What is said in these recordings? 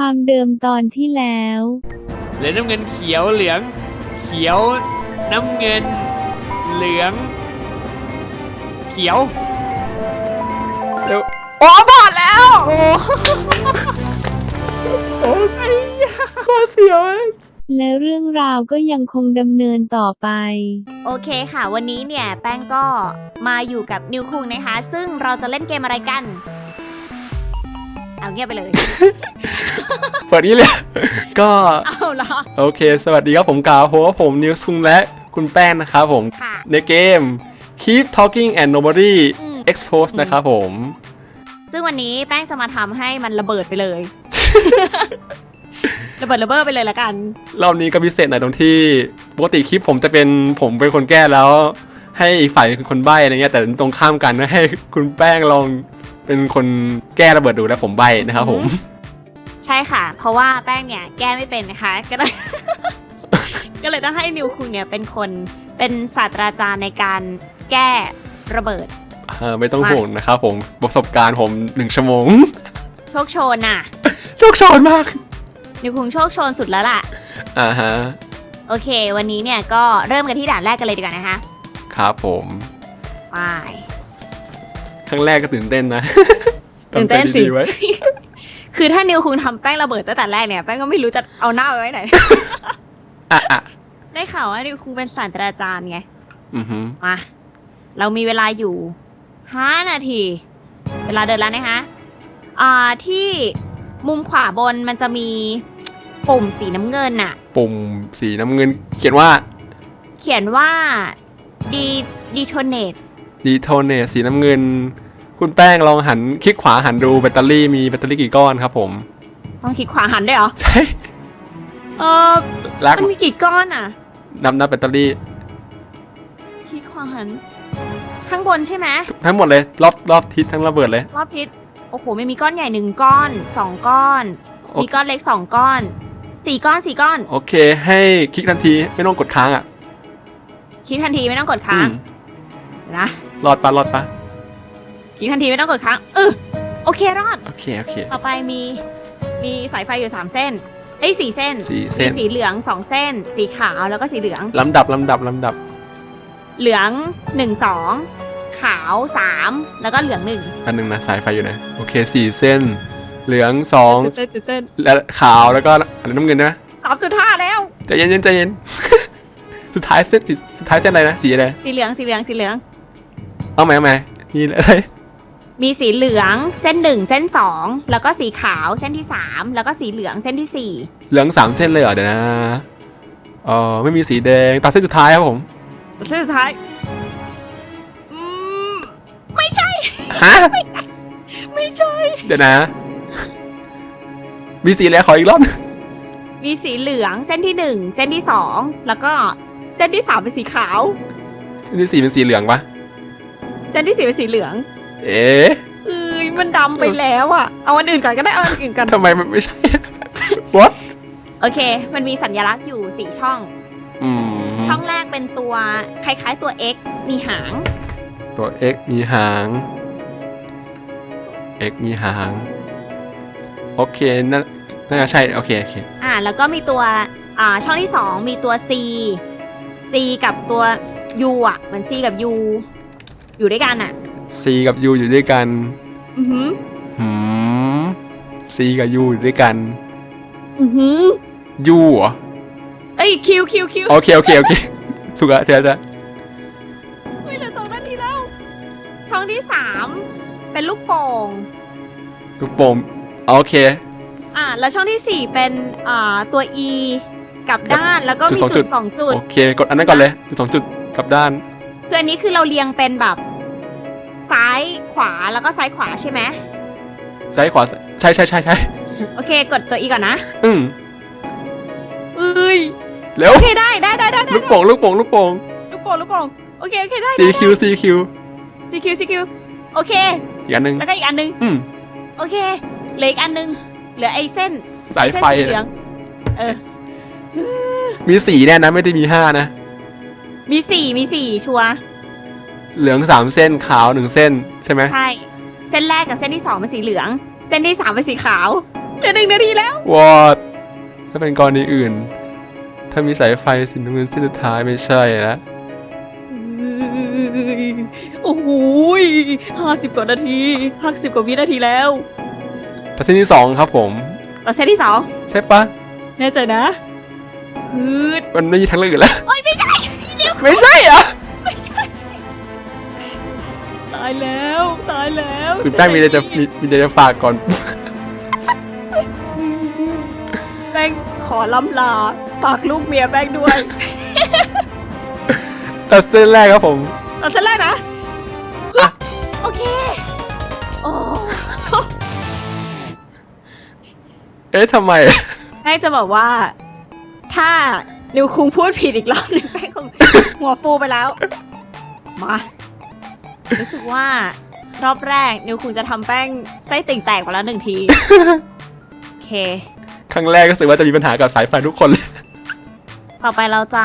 ความเดิมตอนที่แล้ว เหลืองน้ำเงินเขียวเหลือง เขียวน้ำเงิน เหลือง เขียวเร็วโอ้บอดแล้ว โอ้โอ้ไอ้ยาโคตรเสียวและเรื่องราวก็ยังคงดำเนินต่อไป โอเคค่ะ วันนี้เนี่ยแป้งก็มาอยู่กับนิวคุงนะคะ ซึ่งเราจะเล่นเกมอะไรกัน เอาเงียบไปเลย เปิดนี้เลย ก็เอาละโอเค สวัสดีครับผมกาวโฮผมนิวซุงและคุณแป้งนะครับผม ค่ะ ในเกม Keep Talking and Nobody อืม Expose นะครับผม ซึ่งวันนี้แป้งจะมาทำให้มันระเบิดไปเลย ระเบิดระเบ้อไปเลยละกัน รอบนี้ก็พิเศษหน่อยตรงที่ ปกติคลิปผมจะเป็นผมเป็นคนแก้แล้ว ให้อีกฝ่ายเป็นคนใบ้อะไรเงี้ยแต่ตรงข้ามกันนะให้คุณแป้งลอง เป็นคนแก้ระเบิดดูแล้วผมใบ้นะครับผม ใช่ค่ะ เพราะว่าแป้งเนี่ยแก้ไม่เป็นนะคะ ก็เลย ก็เลยต้องให้นิวคุงเนี่ยเป็นคนเป็นศาสตราจารย์ในการแก้ระเบิดเออไม่ต้องห่วงนะครับผมประสบการณ์ผมหนึ่งชั่วโมง โชคโชนน่ะ โชคโชนมาก นิวคุงโชคโชนสุดแล้วล่ะ อ่าฮะ โอเค วันนี้เนี่ยก็เริ่มกันที่ด่านแรกกันเลยดีกว่านะคะ ครับผมไป ครั้งแรกก็ตื่นเต้นนะตื่นเต้นสิ ทำใจดีๆไว้คือถ้านิวคุงทำแป้งระเบิดตั้งแต่แรกเนี่ยแป้งก็ไม่รู้จะเอาหน้าไปไว้ไหน อะอะได้ข่าวว่านิวคุงเป็นศาสตราจารย์ไง อือฮึมา เรามีเวลาอยู่5นาที เวลาเดินแล้วนะคะอ่าที่มุมขวาบนมันจะมีปุ่มสีน้ำเงินน่ะ ปุ่มสีน้ำเงิน เขียนว่า เขียนว่า d detonate ดีโทเนตสีน้ำเงิน คุณแป้งลองหันคลิกขวาหันดูแบตเตอรี่มีแบตเตอรี่กี่ก้อนครับผม ต้องคลิกขวาหันด้วยเหรอ ใช่เออรักมันมีกี่ก้อนอะ นับนับแบตเตอรี่คลิกขวาหัน ข้างบนใช่ไหมทั้งหมดเลยรอบรอบทิศทั้งระเบิดเลย รอบทิศ โอ้โหไม่มีก้อนใหญ่หนึ่งก้อนสองก้อน โอ มีก้อนเล็กสองก้อนสี่ก้อนสี่ก้อน โอเค ให้คลิกทันทีไม่ต้องกดค้างอะคลิกทันทีไม่ต้องกดอืค้างมนะ รอดปะรอดปะคลิกทันทีไม่ต้องกดค้างเออโอเครอด โอเคโอเค ต่อไปมีมีสายไฟอยู่สามเส้นเอ้ยสี่เส้นสี่มีเส้นสีเหลืองสองเส้น สีขาวแล้วก็สีเหลือง ลำดับลำดับลำดับ เหลืองหนึ่งสองขาวสามแล้วก็เหลืองหนึ่งอันหนึ่งนะสายไฟอยู่ไหนโอเคสี่เส้น เหลืองสองตื่นเต้นตื่นเต้นและขาวแล้วก็อะไรน้ำเงินนะสามจุดห้าแล้ว ใจเย็นเย็นใจเย็น สุดท้ายเส้นสีสุดท้ายเส้นอะไรนะสีอะไรสีเหลืองสีเหลืองสีเหลือง เอาไหมเอาไหมนี่อะไรมีสีเหลืองเส้นหนึ่งเส้นสองแล้วก็สีขาวเส้นที่สามแล้วก็สีเหลืองเส้นที่สี่เหลืองสามเส้นเลยเหรอเดี๋ยวนะเออไม่มีสีแดงตัดเส้นสุดท้ายครับผมเส้นสุดท้ายอืมไม่ใช่ ฮะไม่ใช่ เดี๋ยวนะ มีสีอะไรขออีกรอบมีสีเหลืองเส้นที่หนึ่งเส้นที่สองแล้วก็เส้นที่สามเป็นสีขาวเส้นที่สี่เป็นสีเหลืองปะ เส้นที่สี่เป็นสีเหลือง เอ๊ะเอ้ยมันดำไปแล้วอะเอาอันอื่นก่อนก็ได้เอาอันอื่นก่อน ทำไมมันไม่ใช่ what โอเค มันมีสัญลักษณ์อยู่สี่ช่อง อืมช่องแรกเป็นตัวคล้ายๆตัว X มีหาง ตัว x มีหาง x มีหาง โอเคน่าน่าจะใช่ โอเค โอเค อ่า แล้วก็มีตัว อ่า ช่องที่สองมีตัว C C กับตัว U อะเหมือน C กับ U อยู่ด้วยกันอะ c กับ u อยู่ด้วยกันอือหือ หืม c กับ u อยู่ด้วยกัน อือหือ u เหรอเอ้ย Q Q Q โอเคโอเคโอเคถูกแล้วเจอแล้วเฮ้ยเหลือสองนาทีแล้ว ช่องที่สามเป็นลูกโป่ง ลูกโป่งโอเค อ่า แล้วช่องที่สี่เป็นอ่าตัว E กลับด้านแล้วก็มีจุดสองจุจุดดสองจุด โอเค กดอันนั้นก่อนเลยจุดสองจุดกลับด้าน คืออันนี้คือเราเรียงเป็นแบบ ซ้ายขวาแล้วก็ซ้ายขวาใช่ไหมซ้ายขวาใช่ใช่ใช่ใช่โอเค กดตัว E ก่อนนะอืมเอ้ยเร็วโอเคได้ได้ได้ได้ได้ลูกโป่งลูกโป่งลูกโป่งลูกโป่งลูกโป่งโอเคโอเคได้ CQ CQ ซีคิวซีคิวโอเคอีกอันหนึ่งแล้วก็อีกอันนึงอืมโอเคเหลืออีกอันนึงเหลือไอ้เส้นสายเส้นไฟสีเหลืองเออมีสีแน่นะไม่ได้มีห้านะ มีสี่มีสี่ชัวร์เหลืองสามเส้นขาวหนึ่งเส้นใช่ไหมใช่ เส้นแรกกับเส้นที่สองเป็นสีเหลือง เส้นที่สามเป็นสีขาวลือหนึ่งนาทีแล้ว วอดถ้าเป็นกรณีอื่น ถ้ามีสายไฟสีน้ำเงินเส้นสุดท้ายไม่ใช่แล้วโอ้โหห้าสิบกว่านาทีห้าสิบกว่าวินาทีแล้วแต่เส้นที่สองครับผมต่อเซตที่สองใช่ปะแน่ใจนะพืดมันไม่มีทางเลือกอื่นแล้ว โอ้ยไม่ใช่เดี๋ยว ไม่ใช่เหรอไม่ใช่ตายแล้วตายแล้วคุณแป้งมีอะไรจะมีมีอะไรจะฝากก่อน แป้งขอล้ำลาฝากลูกเมียแป้งด้วยแต่เส้นแรกครับผม เอาเซตแรกนะอะ โอเคโอ้เอ๊ะทำไม แป้งจะบอกว่า ถ้า นิวคุงพูดผิดอีกรอบหนึงแป้งคง หัวฟูไปแล้ว มา รู้สึกว่ารอบแรก นิวคุงจะทำแป้งไส้ติ่งแตกไปแล้วหนึ่งที โอเค ครั้งแรกก็รู้สึกว่าจะมีปัญหากับสายไฟทุกคนเลย ต่อไปเราจะ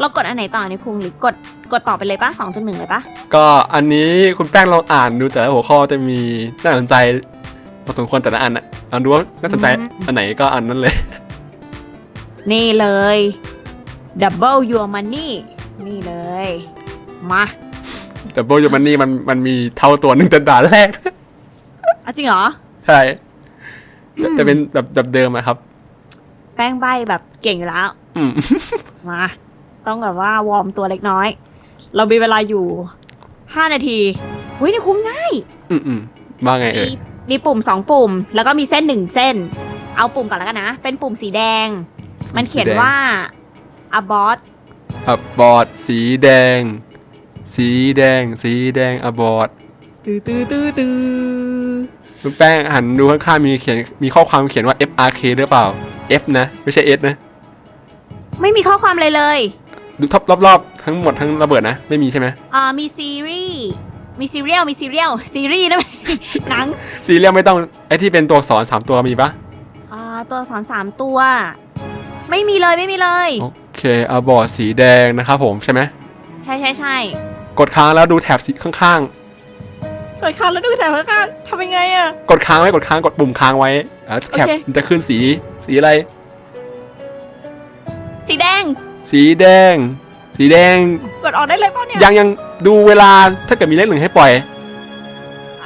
เรากดอันไหนต่อนิวคุงหรือกดกดต่อไปเลยปะสองจุดหนึ่งเลยปะก็อันนี้คุณแป้งลองอ่านดูแต่ละหัวข้อจะมีน่าสนใจพอสมควรแต่ละอันอะลองดูว่าน่าสนใจอันไหนก็อันนั้นเลย นี่เลย double your money นี่เลย มาแต่โบยมันนี่มันมันมีเท่าตัวหนึ่งแต่ด่านแรก อะจริงเหรอ ใช่จะจะเป็นแบบแบบเดิมอะครับ แป้งใบแบบเก่งอยู่แล้ว อืม มา ต้องแบบว่าวอร์มตัวเล็กน้อย เรามีเวลาอยู่ 5 นาทีเฮ้ยนี่คุ้มง่ายอืมอืมว่าไงเอ่มียมีปุ่ม 2 ปุ่ม แล้วก็มีเส้น 1 เส้น เอาปุ่มก่อนแล้วกันนะ เป็นปุ่มสีแดง มันเขียนว่า abort อับบอดสีแดง สีแดง สีแดงอบอดตื้อตื้อตื้อตื้อคุณแป้งหันดูข้างๆมีเขียนมีข้อความเขียนว่า FRK หรือเปล่า F นะ ไม่ใช่ S นะไม่มีข้อความเลยเลย ดูท็อปรอบๆ ทั้งหมดทั้งระเบิดนะ ไม่มีใช่ไหมอ่า มีซีรีส์ มีซีเรียล มีซีเรียล ซีรีส์นะ หนัง ซีเรียลไม่ต้องไอที่เป็นตัวอักษรสามตัวมีปะอ่า ตัวอักษรสามตัว ไม่มีเลย ไม่มีเลย โอ เคอบอดสีแดงนะครับผมใช่ไหมใช่ใช่ใช่กดค้างแล้วดูแถบสีข้างกดค้างแล้วดูแถวข้างๆทำยังไงอะๆ กดค้างไว้กดค้างกดปุ่มค้างไว้แล้วแถบโอเคมันจะขึ้นสีสีอะไร สีแดงสีแดง สีแดง กดออกได้เลยเปล่าเนี่ยยังยังดูเวลาถ้าเกิดมีเลขหนึ่งให้ปล่อย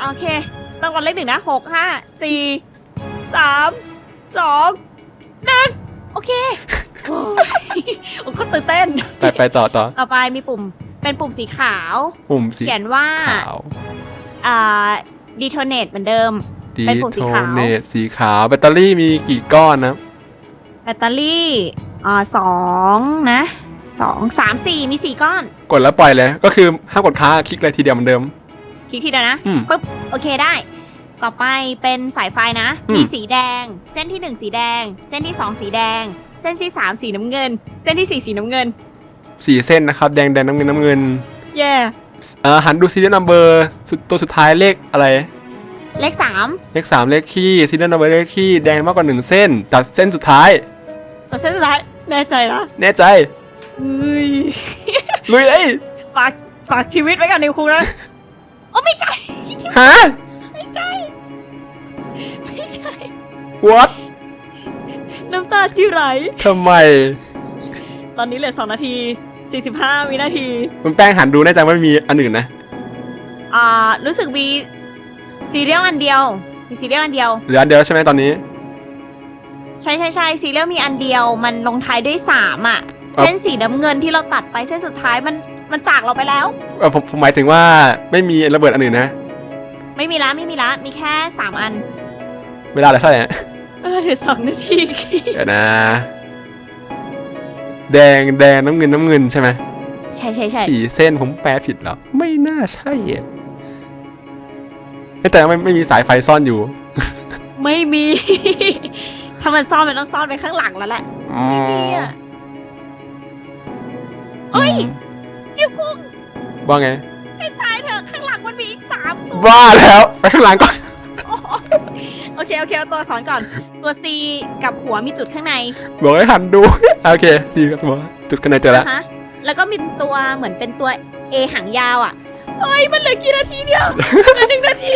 โอเคต้องกดเลขหนึ่งนะหกห้าสี่สามสองหนึ่ง โอเคโอ้ยโอ้ยเขาตื่นเต้น ไปไปต่อต่อต่อไปมีปุ่มเป็นปุ่มสีขาว ปุ่มสีเขียนว่าขาวอ่า detonate เหมือนเดิม ดีเป็นปุ่มสีโทขาว เนตสีขาว แบตเตอรี่มีกี่ก้อนนะแบตเตอรี่อ่าสองนะสองสามสี่มีสี่ก้อน กดแล้วปล่อยเลย ก็คือห้ามกดค้างคลิกเลยทีเดียวเหมือนเดิม คลิกทีเดียวนะอืมปุ๊บ โอเคได้ ต่อไปเป็นสายไฟนะ อืม มีสีแดง เส้นที่หนึ่งสีแดง เส้นที่สองสีแดง เส้นที่สามสีน้ำเงิน เส้นที่สี่สีน้ำเงิน สี่เส้นนะครับ แดงแดงน้ำเงินน้ำเงินเย่เอ่อหันดูซีเรียลนัมเบอร์ตัวสุดท้ายเลขอะไร เลขสามเลขสามเลขขี้ซีเรียลนัมเบอร์เลขขี้แดงมากกว่าหนึ่งเส้นตัดเส้นสุดท้าย ตัวเส้นสุดท้ายแน่ใจนะแน่ใจเฮ้ยลุยเลยฝากฝากชีวิตไว้กับนิวคุงนะโอ้ไม่ใช่ ฮะ what น้ำตาที่ไหลทำไม ตอนนี้เหลือ2นาที45วินาที คุณแป้งหันดูแน่ใจว่าไม่มีอันอื่นนะ อ่า รู้สึกมีซีเรียลอันเดียว มีซีเรียลอันเดียว เหลืออันเดียวใช่ไหมตอนนี้ ใช่ใช่ใช่ซีเรียลมีอันเดียว มันลงท้ายด้วยสามอะครับเส้นสีน้ำเงินที่เราตัดไปเส้นสุดท้ายมันมันจากเราไปแล้ว เอ่อผมผมหมายถึงว่าไม่มีระเบิดอันอื่นนะ ไม่มีละไม่มีละมีแค่สามอัน เวลาเหลือเท่าไหร่ฮะเออเหลือสองนาทีเดี๋ยวนะ แดงแดงน้ำเงินน้ำเงินใช่ไหมใช่ใช่ใช่สี่เส้นผมแปลผิดเหรอ ไม่น่าใช่อะเอ้ยแต่ไม่ไม่มีสายไฟซ่อนอยู่ ไม่มี ถ้ามันซ่อนมันต้องซ่อนไปข้างหลังแล้วแหละ ไม่มีอะเอ้ยอืมนิวคุงว่าไงให้ตายเถอะข้างหลังมันมีอีกสามตัวว่าแล้ว ไปข้างหลังก่อนโอ เคโอเคเอาตัวสอนก่อน ตัว C กับหัวมีจุดข้างในบอกให้หันดู โอเคดีครับผมจุดกันในเจอแล้ว นะฮะแล้วก็มีตัวเหมือนเป็นตัว A หางยาวอะเฮ้ยมันเหลือกี่นาทีเดียวเหลือหนึ่งนาที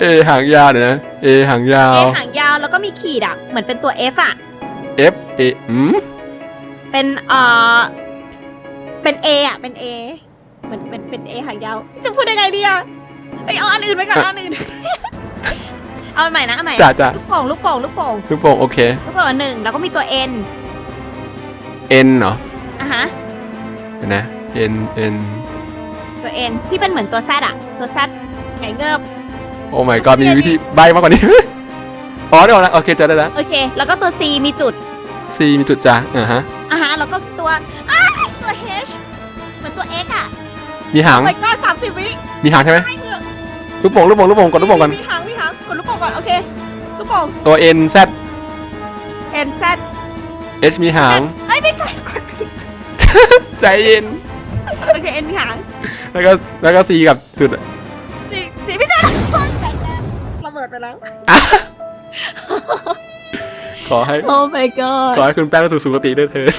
เอหางยาวเดี๋ยวนะ เอหางยาเอวหางยาวแล้วก็มีขีดอะเหมือนเป็นตัว F อะ F A อืมเป็นเอ่อเป็น A อะเป็น A เหมือนเป็นเป็น A หางยาว จะพูดยังไงดีอะเอ้ยเอาอันอื่นไปก่อนเอาอันอื่น เอาอันใหม่นะเอาใหม่จ้ะจ้ะ ลูกโป่งลูกโป่งลูกโป่งลูกโป่งโอเค ลูกโป่งอันหนึ่งแล้วก็มีตัว N N เหรออะฮะ เดี๋ยวนะ N N ตัว N ที่เป็นเหมือนตัว Z อะตัว Z ไงเงิบ โอ้ my god มีวิธีใบมากกว่านี้ อ๋อเดี๋ยวนะโอเคเจอได้แล้ว โอเค แล้วก็ตัว C มีจุด C มีจุดจ้ะอ่าฮะ อะฮะ แล้วก็ตัวอ้ายตัว H เหมือนตัว X อะมีหาง โอ้ my god สามสิบวิมีหางใช่ไหมไม่เถอะลูกโป่งลูกโป่งลูกโป่งกดลูกโป่งก่อนมีหางมีหาง กดลูกโป่งก่อน โอเค ลูกโป่ง ตัว N Z N Z H มีหาง เอ้ย ไม่ใช่กดผิดใจเย็น โอเค N มีหางแล้วก็แล้วก็ C กับจุดอะสีสีไม่ใช่แต่แกระเบิดไปแล้ว อะขอให้โอ้ my god ขอให้คุณแป้งไปสู่สุคติด้วยเถิด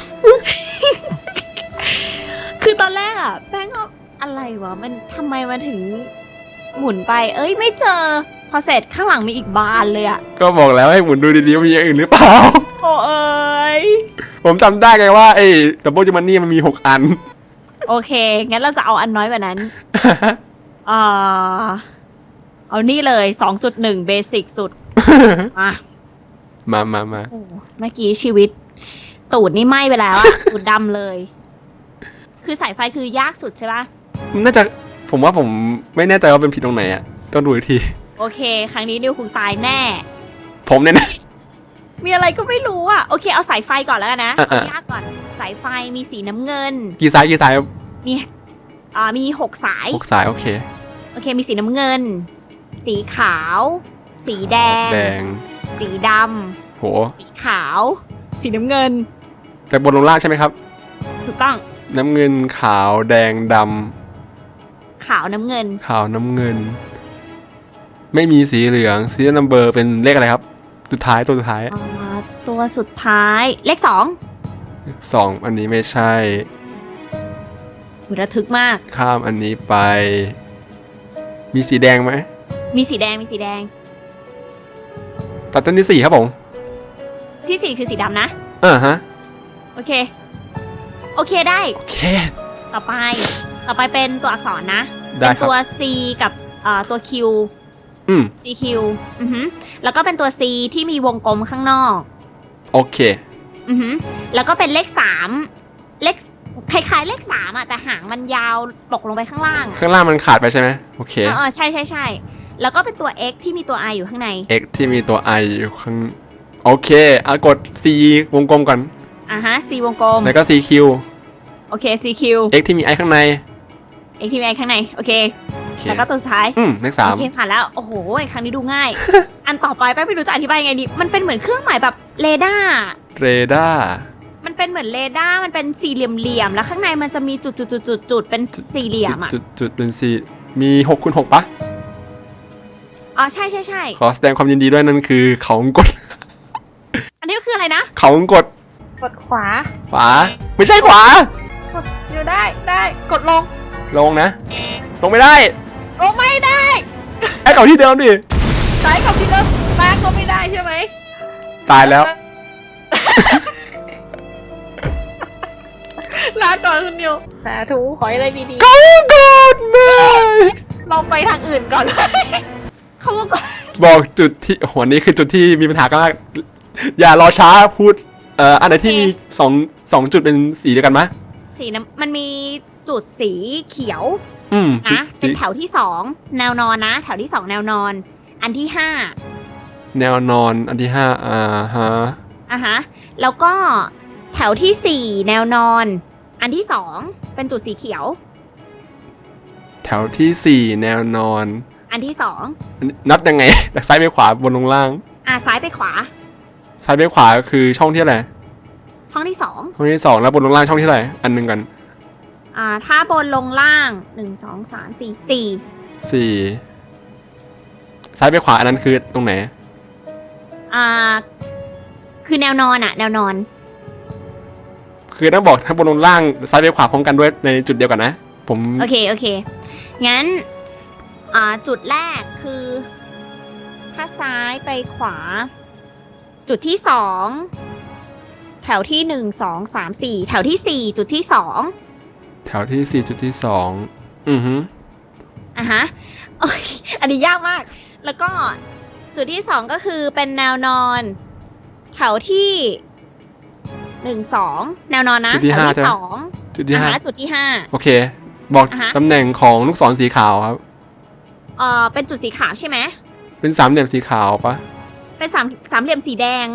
คือตอนแรกอะ แป้งก็อะไรวะ มันทำไมมันถึงหมุนไป เอ้ย ไม่เจอพอเสร็จข้างหลังมีอีกบานเลยอะก็บอกแล้วให้หมุนดูดีๆว่ามีอย่างอื่นหรือเปล่า โอ้เอ้ยผมจำได้ไงว่าไอ้ดับเบิลจูมันนี่มันมีหกอัน โอเค งั้นเราจะเอาอันน้อยกว่านั้นอ่าเอานี่เลย 2.1เบสิกสุดอะมามามาโอ้เมื่อกี้ชีวิต ตูดนี่ไหม้ไปแล้วอะตูดดำเลย คือสายไฟคือยากสุดใช่ปะน่าจะผมว่าผมไม่แน่ใจว่าเป็นผิดตรงไหนอะต้องดูอีกที โอเค ครั้งนี้นิวคงตายแน่ ผมเนี่ยนะ มีอะไรก็ไม่รู้อะ โอเค เอาสายไฟก่อนแล้วกันนะอะอะ เอายากก่อน สายไฟมีสีน้ำเงิน กี่สายกี่สายมีอ่ามีหกสาย หกสายโอเคโอเค มีสีน้ำเงิน สีขาว สีแดง แดงสีดโหำสีขาว สีน้ำเงินแต่บนลงล่างใช่ไหมครับ ถูกต้อง น้ำเงินขาวแดงดขาวน้ำเงินำขาวน้ำเงิน ไม่มีสีเหลืองซีรียลนัมเบอร์เป็นเลขอะไรครับ สุดท้ายตัวสุดท้ายอ่าตัวสุดท้ายเลขสองสองอันนี้ไม่ใช่หูระทึกมาก ข้ามอันนี้ไป มีสีแดงไหมมีสีแดงมีสีแดง ตัดต้นที่สี่ครับผมที่สี่คือสีดำนะอ่าฮะโอเค โอเคได้ โอเค ต่อไป ต่อไปเป็นตัวอักษรนะ ได้เป็นครับ ตัว C กับเอ่อตัว Q อืม CQ อือหือแล้วก็เป็นตัว C ที่มีวงกลมข้างนอก โอเค อือหือแล้วก็เป็นเลขสามเลขคล้ายๆเลขสามอะแต่หางมันยาวตกลงไปข้างล่างอะข้างล่างมันขาดไปใช่ไหมโอเค เออเออใช่ใช่ใช่แล้วก็เป็นตัว X ที่มีตัว I อยู่ข้างใน X ที่มีตัว I อยู่ข้าง โอเคอะกด C วงกลมก่อน อะฮะ C วงกลม แล้วก็ CQ โอเค CQ X ที่มี I ข้างใน X ที่มี I ข้างใน โอเคโอ เคแล้วก็ตัวสุดท้ายอืมเลขสาโอมเคผ่านแล้วโอ้โหครั้งนี้ดูง่าย อันต่อไปแป๊บไม่รู้จะอธิบายยังไงดี มันเป็นเหมือนเครื่องหมายแบบเรดาร์เรดาร์ มันเป็นเหมือนเรดาร์มันเป็นสี่เหลี่ยมๆแล้วข้างในมันจะมีจุดจุดจุดจุดจุดเป็นสี่เหลี่ยมอะจุดจุดเป็นสีมีหกคูณหกปะอ๋อใช่ใช่ใช่ขอแสดงความยินดีด้วยนั่นคือเขาวงกด อันนี้ก็คืออะไรนะ เขาวงกดกดขวาขวา ไม่ใช่ขวา กดอยู่ได้ได้กดลงลงนะ ลงไม่ได้ ลงไม่ได้ไอ้เก่าที่เดิมดิซ้ายกับที่เดิมซ้ายก็ไม่ได้ใช่ไหมตายแล้ว ลาก่อนคุณนิวสาธุขอให้ได้ดีเขาวงกดไม่ๆลองไปทางอื่นก่อนเขาว่าก่อนบอกจุดที่โอ้โหอันนี้คือจุดที่มีปัญหากันมาก อย่ารอช้าพูด เอ่ออันไหนที่มีสองสองจุดเป็นสีเดียวกันไหมสีน้ำมันมี จุดสีเขียวอืมนะเป็นแถวที่สองแนวนอนนะ แถวที่สองแนวนอน อันที่ห้าแนวนอนอันที่ห้าอ่าฮะอะฮะแล้วก็แถวที่สี่แนวนอน อันที่สองเป็นจุดสีเขียว แถวที่สี่แนวนอน อันที่สองนับยังไง จากซ้ายไปขวาบนลงล่าง อะซ้ายไปขวา ซ้ายไปขวาคือช่องที่อะไหรช่องที่สองช่องที่สองแล้วบนลงล่างช่องที่อะไหรอันหนึ่งกัน อ่าถ้าบนลงล่างหนึ่งสองสามสี่สี่สี่ซ้ายไปขวาอันนั้นคือตรงไหน อ่าคือแนวนอนอะแนวนอน คือต้องบอกทั้งบนลงล่างซ้ายไปขวาพร้อมกันด้วยในจุดเดียวกันนะ ผมโอเค โอเค งั้น อ่าจุดแรกคือ ถ้าซ้ายไปขวา จุดที่สองแถวที่หนึ่งสองสามสี่แถวที่สี่จุดที่สอง แถวที่สี่จุดที่สองอือฮึอะฮะโอ้ยอันนี้ยากมาก แล้วก็จุดที่สองก็คือเป็นแนวนอน แถวที่หนึ่งสองแนวนอนนะจุดที่แถวห้าที่ใช่ไหม สองจุดที่อะห้าฮะจุดที่ห้า โอเค บอกอ่าฮะ ตำแหน่งของลูกศรสีขาวครับ เอ่อเป็นจุดสีขาวใช่ไหมเป็นสามเหลี่ยมสีขาวปะเป็นสามสามเหลี่ยมสีแดง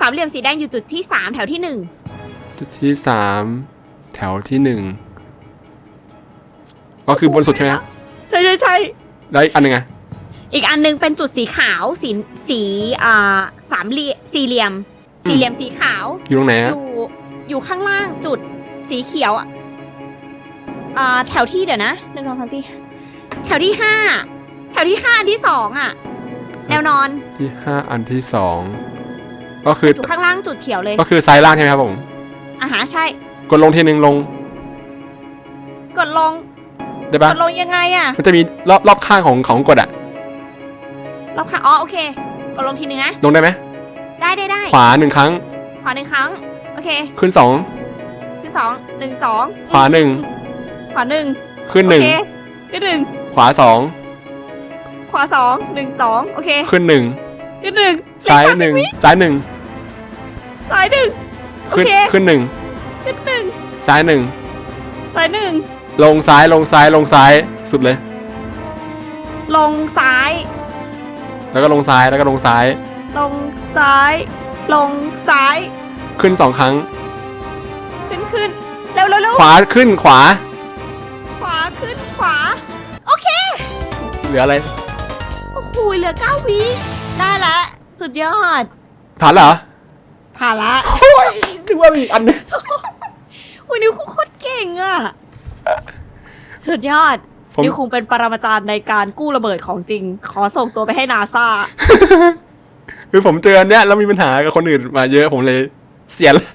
สามเหลี่ยมสีแดงอยู่จุดที่สามแถวที่หนึ่งจุดที่สาม แถวที่หนึ่งก็คือบนสุดใช่ไหมครับใช่ใช่ใช่แล้วอีกอันหนึ่งอะอีกอันหนึงเป็นจุดสีขาวสีสีอ่าสามเหลี่ยสี่เหลี่ยม สี่เหลี่ยมสีขาว อยู่ตรงไหนออะยู่อยู่ข้างล่างจุดสีเขียวอะอ่าแถวที่เดี๋ยวนะหนึ่งสองสามสี่แถวที่ห้าแถวที่ห้าอันที่สองอะ แนวนอนที่ห้าอันที่สองก็คืออยู่ข้างล่างจุดเขียวเลยก็คือซ้ายล่างใช่ไหมครับผมอ่าฮะใช่ก ดลงทีหนึ่งลงกดลงได้กปะดลงยังไงอะมันจะมีรอบรอบข้างของของกดอะรอบค่ะอ๋อโอเค กดลงทีนึงนะลงได้ไหมได้ได้ได้ขวาหนึ่งครั้ง ขวาหนึ่งครั้งโอเค ขึ้นสองขึ้นสองหนึ่งสองขวาหนึ่งขวาหนึ่งขึ้นหนึ่งโอเคขึ้นหนึ่งขวาสองขวาสองหนึ่งสองโอเค ขึ้นหนึ่งขึ้นหนึ่งซ้ายเลขหนึ่ง30วิซ้ายหนึ่งซ้ายหนึ่งโอขึ้นเคขึ้นหนึ่ง ขึ้นหนึ่งซ้ายหนึ่งซ้ายหนึ่งลงซ้ายลงซ้ายลงซ้ายสุดเลย ลงซ้าย แล้วก็ลงซ้ายแล้วก็ลงซ้าย ลงซ้าย ลงซ้าย ขึ้นสองครั้ง ขึ้นขึ้นเร็วเร็วเร็วขวาขึ้นขวา ขวาขึ้นขวา โอเค เหลืออะไรโอ้โหเหลือเก้าวิได้ละสุดยอด ผ่านแล้วเหรอผ่านละ โอ้ยนึกว่ามีอีกอันหนึง อุ้ยนิวคุงโคตรเก่งอะสุดยอด ผม นิวคุงเป็นปรมาจารย์ในการกู้ระเบิดของจริง ขอส่งตัวไปให้นาซาคือผมเจออันเนี้ยแล้วมีปัญหากับคนอื่นมาเยอะผมเลยเสียละ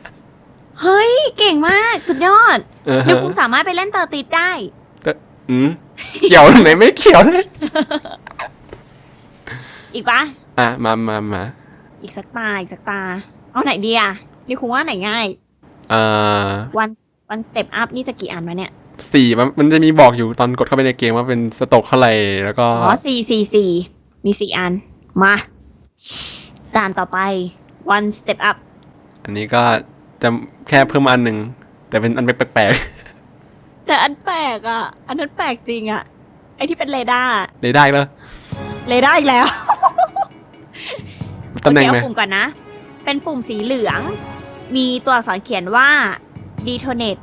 เฮ้ย เก่งมาก สุดยอด เออนิวฮะคุงสามารถไปเล่นเตอร์ติดได้แต่อืมเกี่ยวไหนไม่เกี่ยวเลยอีกปะอะมามามาอีกสักตาอีกสักตา เอาไหนดีอะนิวคุงว่าไหนง่าย อ่า one one step up นี่จะกี่อันวะเนี่ย สี่มันมันจะมีบอกอยู่ตอนกดเข้าไปในเกมว่าเป็นสโตกเท่าไหร่แล้วก็ อ๋อสี่สี่สี่มีสี่อัน มาด่านต่อไป one step up อันนี้ก็จะแค่เพิ่มอันหนึ่ง แต่เป็นอันแปลกแต่อันแปลกอะ อันนั้นแปลกจริงอะ ไอที่เป็นเรดาร์ๆเลยได้แล้วเรดาร์อีกแล้วตำแหน่งโอไหมเคเอาปุ่มก่อนนะ เป็นปุ่มสีเหลือง มีตัวอักษรเขียนว่า detonate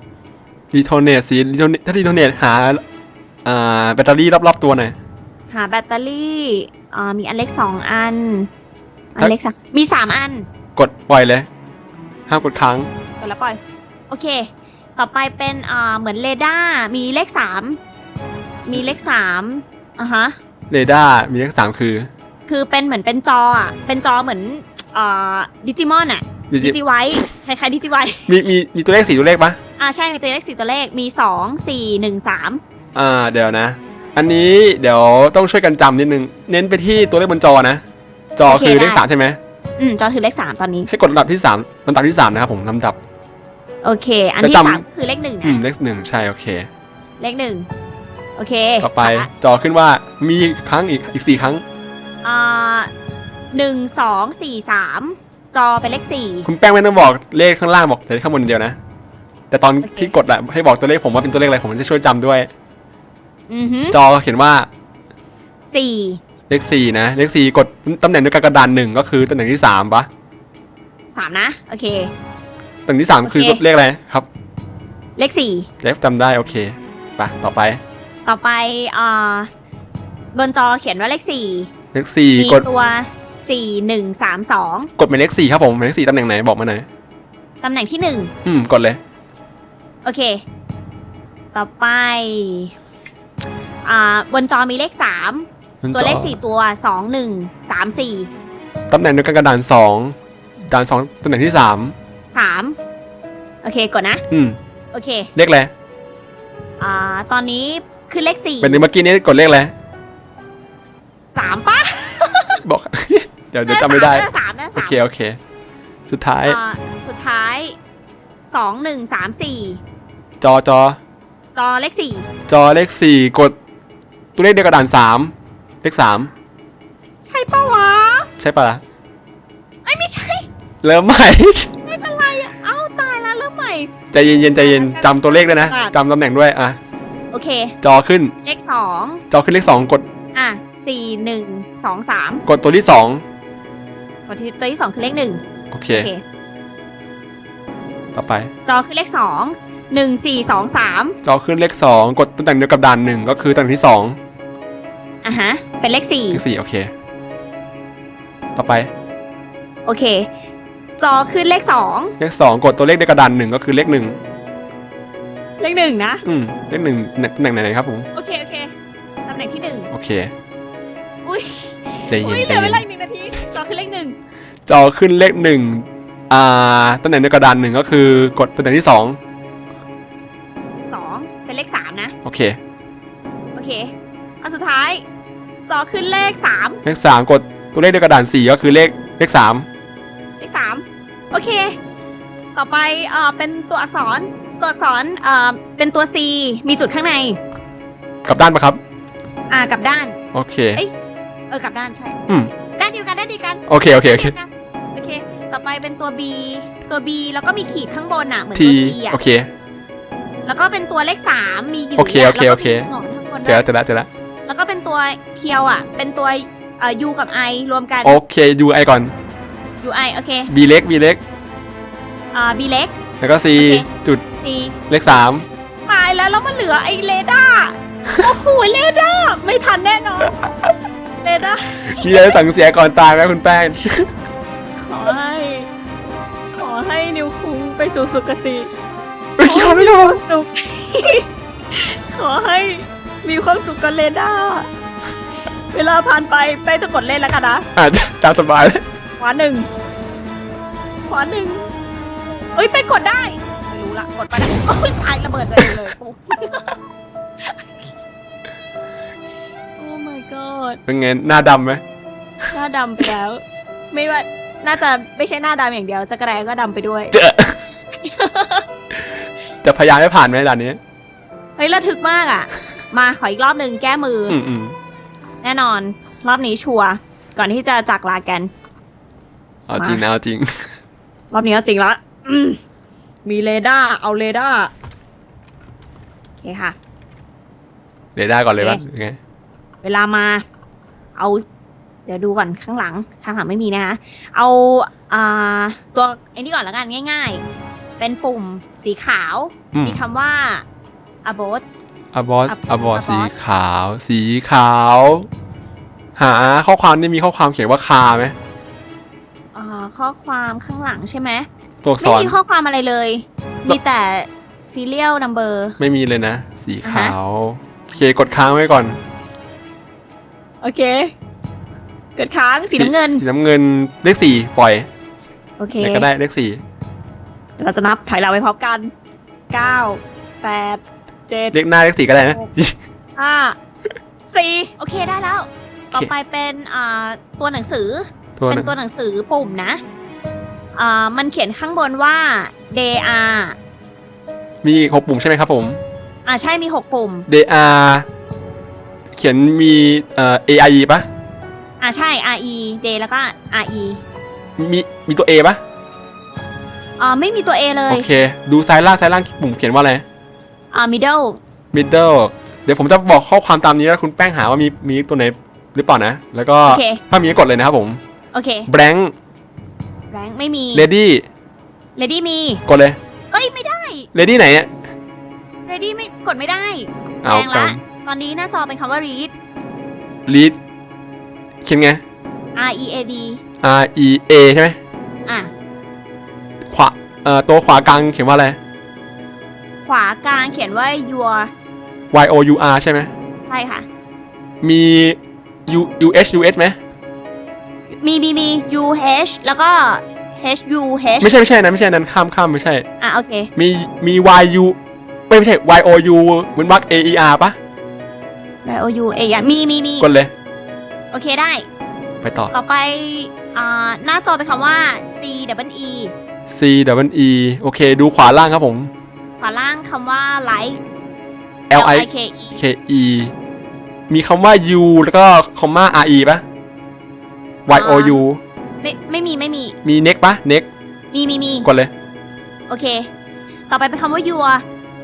ดีโทเนตสีดีโทเนตถ้าดีโทเนตหาอ่าแบตเตอรี่รอบๆตัวหน่อย หาแบตเตอรี่อ่ามีอันเล็กสองอัน อันครับเล็กสามมีสามอัน กดปล่อยเลย ห้ามกดค้าง กดแล้วปล่อย โอเค ต่อไปเป็นอ่าเหมือนเรดาร์มีเลขสามมีเลขสามอะฮะ เรดาร์มีเลขสามคือ คือเป็นเหมือนเป็นจออะ เป็นจอเหมือนอ่าดิจิมอนอะ ดิจิดิจิไวคล้ายๆดิจิไวมีมีมีตัวเลขสี่ตัวเลขปะอ่าใช่มีตัวเลขสี่ตัวเลขมีสองสี่หนึ่งสามอ่าเดี๋ยวนะ อันนี้เดี๋ยวต้องช่วยกันจำนิดนึง เน้นไปที่ตัวเลขบนจอนะ จอคือเลขสามใช่ไหมอืมจอถือเลขสามตอนนี้ ให้กดลำดับที่สามลำดับที่สามนะครับผมลำดับ โอเค อันจะที่จำ สามคือเลขหนึ่งอืนะมเลขหนึ่งใช่โอเค เลขหนึ่งโอเคต่อไปละจอขึ้นว่ามีครั้งอีกอีกสี่ครั้ง อ่าหนึ่งสองสี่สาม จอเป็นเลขสี่คุณแป้งไม่ต้องบอกเลขข้างล่างบอกแต่ข้างบนอย่างเดียวนะ แต่ตอนโอเคที่กดอะให้บอกตัวเลขผมว่าเป็นตัวเลขอะไรผมจะช่วยจำด้วย อือฮึจอเขียนว่าสี่เลขสี่นะเลขสี่กดตำแหน่งด้วยการกระดานหนึ่งก็คือตำแหน่งที่สามปะสามนะ โอเค ตำแหน่งที่สามคือโอเค เลขอะไรครับเลขสี่เลขจำได้โอเคไปต่อไปต่อไปอ่าบนจอเขียนว่าเลขสี่เลขสี่มีกดตัว สี่หนึ่งสามสองกดเป็นเลขสี่ครับผมเป็นเลขสี่ตำแหน่งไหนบอกมาหน่อยตำแหน่งที่หนึ่งอืมกดเลย โอเค ต่อไป อ่า บนจอมีเลขสามตัวเลขสี่ตัวสองหนึ่งสามสี่ตำแหน่งด้วยการกระดานสองดานสองตำแหน่งที่สามสามโอเคกดนะ อืมโอเค เลขอะไรอ่า ตอนนี้คือเลขสี่เป็นเมื่อกี้นี้กดเลขอะไรสามปะบอก เดี๋ยวเดี๋ยวจำไม่ได้ หน้าสามหน้าโอสามเค โอเค สุดท้าย อ่าสุดท้ายสองหนึ่งสามสี่จอจอ จอเลขสี่จอเลขสี่กด ตัวเลขเดียวกับด่านสามเลขสามใช่ปะวะใช่ปะล่ะไอ้ยไม่ใช่ เริ่มใหม่ ไม่เป็นไรอะเอ้าตายแล้วเริ่มใหม่ ใจเย็นๆใจเย็นจำตัวเลขด้วยนะจำตำแหน่งด้วยอะโอเค จอขึ้น เลขสองจอขึ้นเลขสองกด อะสี่หนึ่งสองสามกดตัวที่สอง กดที่ตัวที่สองคือเลขหนึ่งโอเค โอเค ต่อไป จอคือเลขสองหนึ่งสี่สองสามจอขึ้นเลขสองกดตำแหน่งเดียวกับด่านหนึ่งก็คือตำแหน่งที่สองอะฮะ เป็นเลขสี่เลขสี่โอเค ต่อไป โอเค จอขึ้นเลขสองเลขสองกดตัวเลขเดียวกับด่านหนึ่งก็คือเลขหนึ่งเลขหนึ่งนะ อืมเลขหนึ่งตำแหน่งไหนๆครับผม โอเค โอเค ตำแหน่งที่หนึ่งโอเค อุ้ยใจเย็อุ้นยเหใจลือเวเย็นลาอีกหนึ่งนาทีจอ ขึ้นเลขหนึ่งจอขึ้นเลขหนึ่งอ่าตำแหน่งเดียวกับด่านหนึ่งก็คือกดตำแหน่งที่สองสองเป็นเลขสามนะ โอเค โอเคอันสุดท้าย จอขึ้นเลขสามเลขสามกดตัวเลขเดียวกับด่านสี่ก็คือเลขเลขสามเลขสามโอเค ต่อไปเอ่อเป็นตัวอักษรตัวอักษรเอ่อเป็นตัว C มีจุดข้างใน กลับด้านปะครับ อ่ากลับด้าน โอเค เอ้ย เออกลับด้านใช่ อืม ด้านเดียวกันด้านเดียวกันโอเคโอเคโอเคด้านดียวกันโอเค ต่อไปเป็นตัว B ตัว B แล้วก็มีขีดข้างบนอะเหมือนทีตัว T อะโอเค แล้วก็เป็นตัวเลขสามมีอยู่โอเคนี่ยโอเค แล้วก็โอเคมีหงอนข้างบนเจด้อวย แล้วเจอแล้วเจอแล้วแล้วก็เป็นตัวเคียวอะ เป็นตัวเอ่อ U กับ I รวมกัน โอเค U I ก่อน UI โอเค B เล็ก B เล็กเอ่อ B เล็ก แล้วก็ C โอเค จุด C เลขสามตายแล้วแล้วมันเหลือไอ้เรดาร์ โอ้โห เรดาร์ ไม่ทันแน่นอน เรดาร์มีอะไรสั่งเสียก่อนตายไหมคุณแป้ง ขอให้ ขอให้นิวคุงไปสู่สุคติไม่ยอมไม่ยอมความสุข ขอให้มีความสุขกับเรดาร์เวลาผ่านไปไปจะกดเล่นแล้วกันนะอาจจะตามสบายเลยขวาหนึ่งขวาหนึ่งเอ้ยไปกดได้ ไม่รู้ละกดไปแล้วโอ้ยตายระเบิดตัวเองเลยปุ๊บโอ้ my god เป็นไงหน้าดำไหมหน้าดำไปแล้ว ไม่ว่าน่าจะไม่ใช่หน้าดำอย่างเดียวจะกระแรงก็ดำไปด้วย เจอ จะพยายามให้ผ่านไหมด่านนี้ เฮ้ยระทึกมากอะ มาขออีกรอบหนึ่งแก้มือออืมอืมแน่นอน รอบนี้ชัวร์ก่อนที่จะจากลากัน เอาจริงนะเอาจริง รอบนี้เอาจริงละอืมมีเรดาร์เอาเรดาร์โอเคค่ะเดี๋ยวได้ก่อนเลยว่าโอเคยังไง เวลามา เอา เดี๋ยวดูก่อนข้างหลัง ข้างหลังไม่มีนะคะ เอาอ่าตัวไอ้นี่ก่อนแล้วกันง่ายๆ เป็นปุ่มสีขาว อืม มีคำว่า abort อบอส Ab- อบอส Abort สีขาว สีขาว หาข้อความนี่มีข้อความเขียนว่าคาไหมอ่าข้อความข้างหลังใช่ไหม ตัวอักษไม่ร มีข้อความอะไรเลย มีแต่ serial number ไม่มีเลยนะ สีอ่าขาฮะวโอเค กดค้างไว้ก่อน โอเค เกิดค้างสีน้ำเงิน สีน้ำเงินเลขสี่ปล่อยโอเคไหนก็ได้เลขสี่เดี๋ยวเราจะนับถอยหลังไปพร้อมกันเก้าแปดเจ็ดเลขหน้าเลขสี่ก็ได้นะ ห้าสี่โอเคได้แล้ว ต่อไปเป็นอ่าตัวหนังสือ ตัวเป็นนั้นตัวหนังสือปุ่มนะอ่ามันเขียนข้างบนว่า they are มีหกปุ่มใช่ไหมครับผม อ่าใช่มีหกปุ่ม they are เขียนมีเอ่อ A I E ปะอ่าใช่ re they แล้วก็ re มีมีตัว A ปะอ่าไม่มีตัว a เลโอยเค ดูซ้ายล่างซ้ายล่างปุ่มเขียนว่าอะไร อ่า middle middle เดี๋ยวผมจะบอกข้อความตามนี้แล้วคุณแป้งหาว่ามีมีตัวไหนหรือเปล่านะ แล้วก็โอเค ถ้ามีก็กดเลยนะครับผม โอเค blank rank ไม่มี ready ready มี กดเลย เอ้ย ไม่ได้ ready ไหนเนี่ย ready ไม่กดไม่ได้ เอาแรงกัละน ตอนนี้หน้าจอเป็นคำว่า read read เขียนไง R E A D R E A ใช่ไหมอะ ขวาเอ่อตัวขวากลางเขียนว่าอะไร ขวากลางเขียนว่า your Y O U R ใช่ไหมใช่ค่ะ มี U U H U H ไหมมีมีมี U H แล้วก็ H U H ไม่ใช่ไม่ใช่นะไม่ใช่นั้นข้ามข้ามไม่ใช่ อะโอเค มีมี Y U ไม่ไม่ใช่ Y O U เหมือนวัก A E R ปะ Y O U A อะมีมีมีกดเลย โอเคได้ไปไปต่อ ต่อไปอ่าหน้าจอเป็นคำว่า C W E C W E โอเค ดูขวาล่างครับผม ขวาล่างคำว่า like L I K E K E มีคำว่า U แล้วก็คอมมา R E ปะ Y O U ไม่ไม่มีไม่มี มี next ปะ next มีมีมีกดเลย โอเค ต่อไปเป็นคำว่า your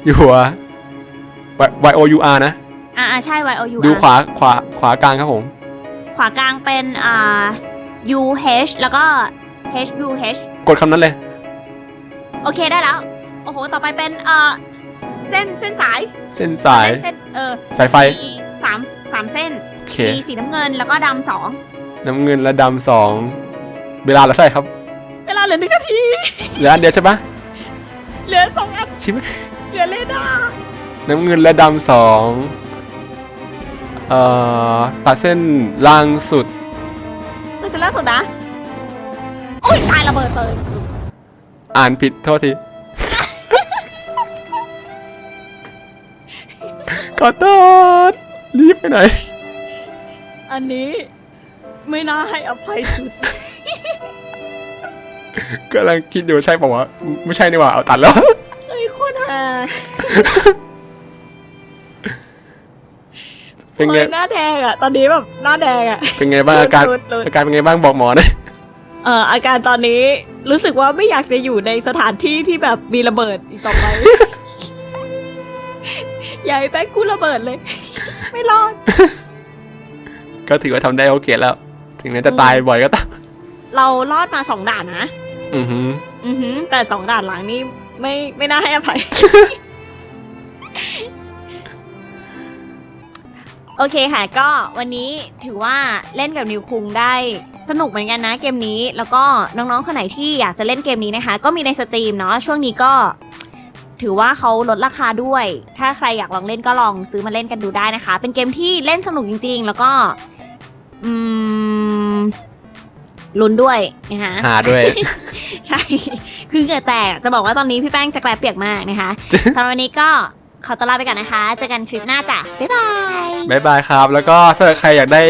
อยู่หัว Y Y O U R นะ อ่าอ่าใช่ Y O U ดู R ขวาขวาขวากลางครับผม ขวากลางเป็นอ่า U H แล้วก็ H U H กดคำนั้นเลย โอเคได้แล้ว โอ้โห ต่อไปเป็นเอ่อเส้นเส้นสาย เส้นสายเส้นเออสายไฟมีสามสามเส้น โอเคมีสีน้ำเงินแล้วก็ดำสองน้ำเงินและดำสองเวลาเราเท่าไหร่ครับ เวลาเหลือหนึ่งนาที เหลืออันเดียวใช่ปะเหลือสองอันใช่ไหมเหลือเลดาร์น้ำเงินและดำสอง เอ่อตัดเส้นล่างสุดเหลือเส้นล่าสุดนะโอ้ยตายระเบิดเลยอ่านผิดโทษที ขอโทษรีบไปไหน อันนี้ไม่น่าให้อภัยสุดกำลังคิดอยู่ใช่ป่าวะ ไม่ใช่นี่หว่า เอาตัดแล้ว เอ้ยโคตรฮา เป็นไงโอ้ยหน้าแดงอะตอนนี้แบบหน้าแดงอะเป็นไงบ้างอาการหลุดหลุด อาการเป็นไงบ้างบอกหมอหน่อยเอ่ออาการตอนนี้รู้สึกว่าไม่อยากจะอยู่ในสถานที่ที่แบบมีระเบิดอีกต่อไป อย่าให้แป้งกู้ระเบิดเลย ไม่รอด ก็ถือว่าทำได้โอเคแล้ว ถึงแม้จะตายบ่อยก็ตามเรารอดมาสองด่านนะ อือหือ อือหือแต่สองด่านหลังนี่ไม่ไม่น่าให้อภัย โอเคค่ะ ก็วันนี้ถือว่าเล่นกับนิวคุงได้สนุกเหมือนกันนะเกมนี้ แล้วก็น้องๆคนไหนที่อยากจะเล่นเกมนี้นะคะ ก็มีในสตรีมเนาะช่วงนี้ก็ถือว่าเขาลดราคาด้วย ถ้าใครอยากลองเล่นก็ลองซื้อมาเล่นกันดูได้นะคะ เป็นเกมที่เล่นสนุกจริง ๆ แล้วก็ อืมลุ้นด้วยนะคะหาด้วย ใช่ คือเหงื่อแตกจะบอกว่าตอนนี้พี่แป้งจะแกลบเปียกมากนะคะสำหรับวันนี้ก็ ขอตัวลาไปก่อนนะคะ เจอกันคลิปหน้าจ้ะ บ๊ายบาย บายบายครับ แล้วก็ถ้าใครอยากได้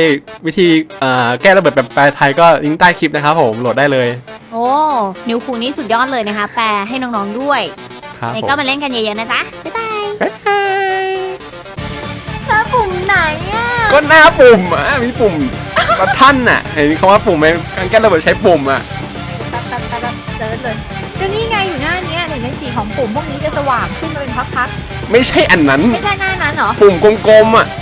วิธีเอ่อแก้ระเบิดแบบแปลไทยก็ลิงก์ใต้คลิปนะครับผมโหลดได้เลยโอ้ นิวคุงนี่สุดยอดเลยนะคะ แปลให้น้องๆด้วยครับยังผม ก็มาเล่นกันเยอะๆนะจ๊ะ บ๊ายบายบ๊ายบายถ้าปุ่มไหนอะ ก็หน้าปุ่มอะมีปุ่มกับท่านอะเห็นคำว่าปุ่มไหมการแก้ระเบิดใช้ปุ่มอะแป๊บแป๊บแป๊บแป๊บเซิร์ชเลยก็นี่ไงอยู่หน้าเนี้ยหนึ่งในสีของปุ่มพวกนี้จะสว่างขึ้นมาเป็นพัก ไม่ใช่อันนั้นๆไม่ใช่หน้านั้นเหรอ ปุ่มกลมๆอะ